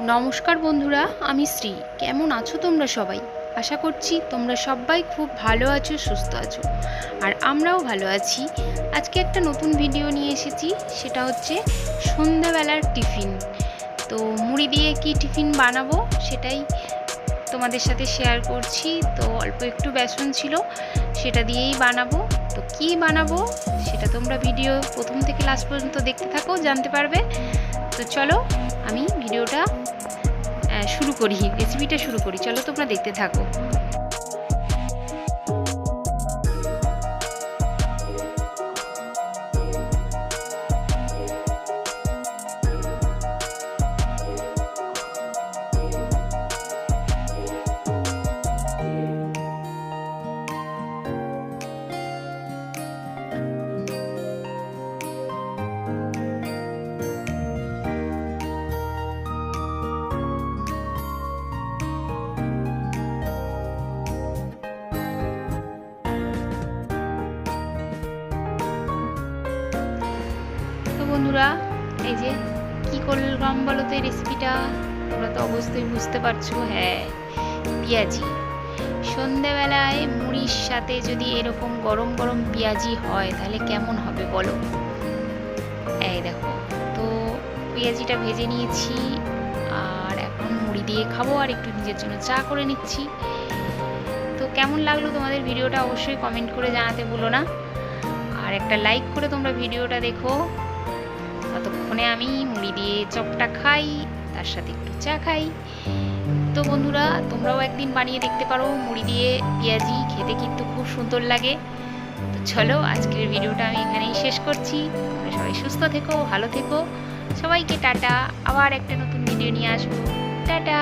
নমস্কার বন্ধুরা, আমি শ্রী। কেমন আছো তোমরা সবাই? আশা করছি তোমরা সবাই খুব ভালো আছো, সুস্থ আছো। আর আমরাও ভালো আছি। আজকে একটা নতুন ভিডিও নিয়ে এসেছি, সেটা হচ্ছে সন্ধ্যাবেলার টিফিন। তো মুড়ি দিয়ে কি টিফিন বানাবো, সেটাই তোমাদের সাথে শেয়ার করছি। তো অল্প একটু বেসন ছিল, সেটা দিয়েই বানাবো। তো কি বানাবো, সেটা তোমরা ভিডিও প্রথম থেকে লাস্ট পর্যন্ত দেখতে থাকো, জানতে পারবে। তো চলো আমি ভিডিওটা শুরু করি রেসিপিটা শুরু করি। চলো তোমরা দেখতে থাকো। বন্ধুরা, এই যে কি করলাম বলো তো এই রেসিপিটা তোমরা তো অবশ্যই বুঝতে পারছ হ্যাঁ পেঁয়াজি। সন্ধেবেলায় মুড়ির সাথে যদি এরকম গরম গরম পেঁয়াজি হয়, তাহলে কেমন হবে বলো? এই দেখো, তো পেঁয়াজিটা ভেজে নিয়েছি, আর এখন মুড়ি দিয়ে খাব, আর একটু নিজের জন্য চা করে নিচ্ছি। তো কেমন লাগল তোমাদের ভিডিওটা অবশ্যই কমেন্ট করে জানাতে ভুলো না। আর একটা লাইক করে তোমরা ভিডিওটা দেখো। ততক্ষণে আমি মুড়ি দিয়ে চপটা খাই, তার সাথে একটু চা খাই। তো বন্ধুরা, তোমরাও একদিন বানিয়ে দেখতে পারো মুড়ি দিয়ে পেঁয়াজি, খেতে কিন্তু খুব সুন্দর লাগে। তো চলো, আজকের ভিডিওটা আমি এখানেই শেষ করছি। তোমরা সবাই সুস্থ থেকো, ভালো থেকো। সবাইকে টাটা, আবার একটা নতুন ভিডিও নিয়ে আসব। টাটা!